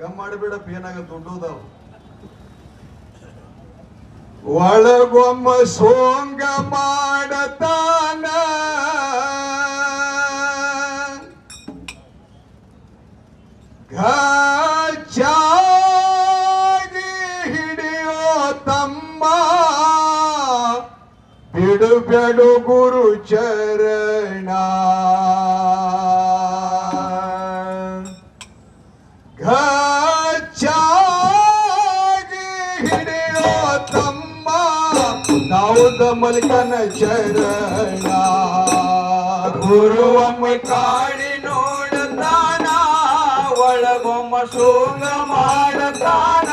Come ಮಾಡಿಬಿಡಪ್ಪ ಏನಾಗ ದುಡ್ಡುದಾವ್. ಒಳಗೊಮ್ಮ ಸೋಂಗ ಮಾಡತಾನ. ಗಾಚಾಗಿ ಹಿಡಿಯೋ ತಮ್ಮ. ಬಿಡು ಬೆಡು ಗುರು ಚರಣ. ದಾವುದ ಮಲ್ಕನ ಚರಣ ಗುರುವೊಮ್ಮೆ ಕಾಡಿ ನೋಡತಾನ ಒಳಗೊಮ್ಮ ಶೋಗ ಮಾಡತಾನ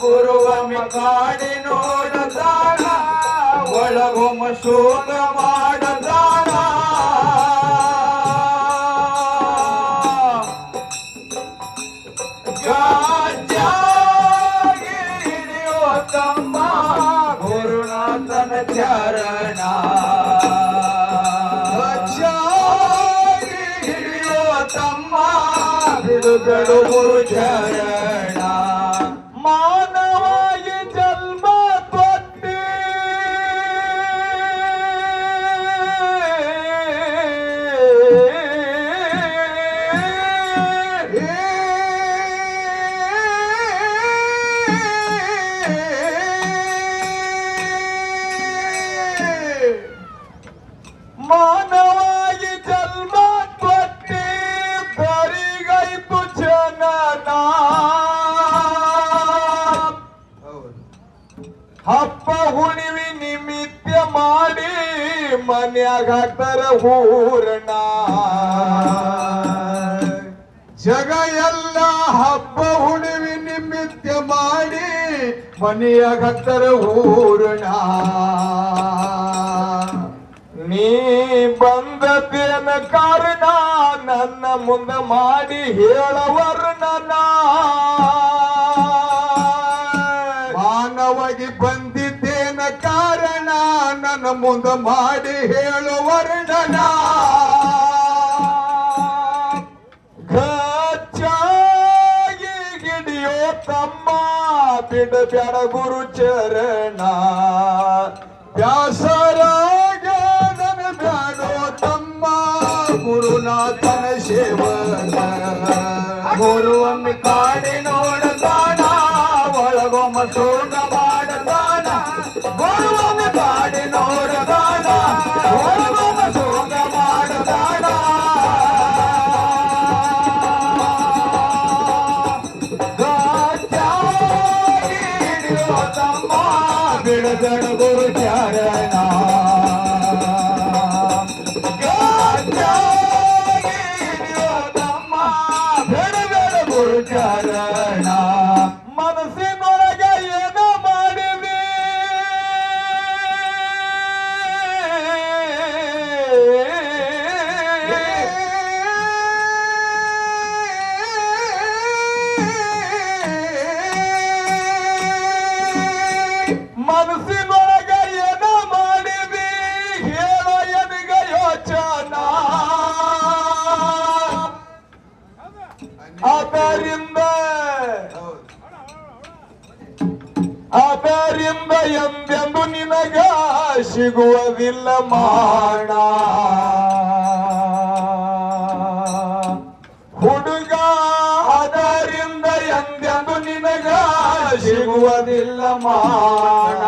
ಗುರುವೊಮ್ಮೆ ಕಾಡಿ ನೋಡತಾನ ಒಳಗೊಮ್ಮ ಶೋಗ ಮಾಡತಾನ ಗಾಜಾಗಿ ಹಿಡಿಯುವ ತಮ್ಮ ಚರಣ ತಮ್ಮ ಚರಣ ಹಬ್ಬ ಹುಣಿವಿ ನಿಮಿತ್ತ ಮಾಡಿ ಮನ್ಯಾಗ ಹಾಕ್ತಾರ ಹೂರಣ. ಜಗ ಎಲ್ಲ ಹಬ್ಬ ಹುಣಿವಿ ನಿಮಿತ್ಯ ಮಾಡಿ ಮನೆಯಾಗ ಹಾಕ್ತಾರ ಹೂರಣ. ನೀ ಬಂದದೇನ ಕಾರಣ ನನ್ನ ಮುಂದ ಮಾಡಿ ಹೇಳವರ್ಣನ ಮಾನವಾಗಿ ಬಂದ ನನ್ನ ಮುಂದ ಮಾಡಿ ಹೇಳು ವರ್ಣನ ಗಿಡಿಯೋ ತಮ್ಮ ಬಿಡಬೇಡ ಗುರು ಚರಣ ವ್ಯಾಸರಾಗ ನನ ಬ್ಯಾಡೋ ತಮ್ಮ ಗುರುನಾಥನ ಸೇವನ ಗುರುವನ್ನು ಕಾಡಿ ನೋಡತಾನ ಒಳಗೊಮ್ಮ ಸೋಗ ತಮ್ಮ ಬಿಡದಡ ಗುರು ಚರಣ ತಮ್ಮ ಬಿಡದಡ ಗುರು ಚರಣ ಅದರಿಂದ ಅದರಿಂದ ಎಂದೆಂದು ನಿನಗ ಸಿಗುವುದಿಲ್ಲ ಮಾಡ. ಹುಡುಗ ಅದರಿಂದ ಎಂದೆಂದು ನಿನಗ ಸಿಗುವುದಿಲ್ಲ ಮಾಡ.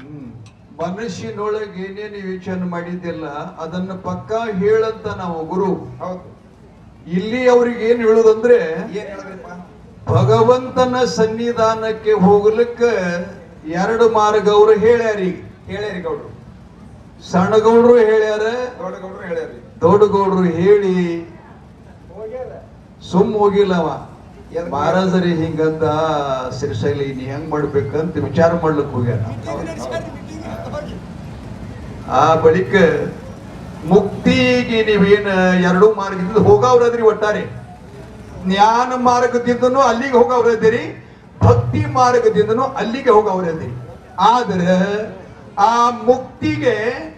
ಹ್ಮ್. ಮನಸ್ಸಿನೊಳಗೆ ಏನೇನು ಯೋಚನೆ ಮಾಡಿದ್ದಿಲ್ಲ ಅದನ್ನು ಪಕ್ಕ ಹೇಳಂತ ನಾವು ಗುರು. ಹೌದು. ಇಲ್ಲಿ ಅವ್ರಿಗೆ ಏನ್ ಹೇಳುದಂದ್ರೆ ಏನ್ ಹೇಳಬೇಕಪ್ಪ ಭಗವಂತನ ಸನ್ನಿಧಾನಕ್ಕೆ ಹೋಗ್ಲಿಕ್ಕ ಎರಡು ಮಾರ್ಗ ಅವರು ಹೇಳ್ಯಾರಿ ಹೇಳ್ಯಾರಿ ಗೌಡ್ರು ಸಣ್ಣ ಗೌಡ್ರು ಹೇಳ್ಯಾರ ದೊಡ್ಡ ಗೌಡ್ರು ಹೇಳ್ಯಾರಿ ದೊಡ್ಡ ಗೌಡ್ರು ಹೇಳಿ ಸುಮ್ ಹೋಗಿಲ್ಲವ. ಮಹಾರಾಜರಿ ಹಿಂಗಂದ ಸಿರಿಸೈಲಿ ನೀ ಹೆಂಗ್ ಮಾಡ್ಬೇಕಂತ ವಿಚಾರ ಮಾಡ್ಲಿಕ್ಕೆ ಹೋಗ್ಯಾರ ಆ ಬಳಿಕ ಮುಕ್ತಿಗೆ ನೀವೇನ ಎರಡು ಮಾರ್ಗದಿಂದ ಹೋಗವ್ರದ್ರಿ ಒಟ್ಟಾರೆ. ಜ್ಞಾನ ಮಾರ್ಗದಿಂದನು ಅಲ್ಲಿಗೆ ಹೋಗವ್ರದಿರಿ, ಭಕ್ತಿ ಮಾರ್ಗದಿಂದನು ಅಲ್ಲಿಗೆ ಹೋಗವ್ರದಿರಿ. ಆದ್ರೆ, ಆ ಮುಕ್ತಿಗೆ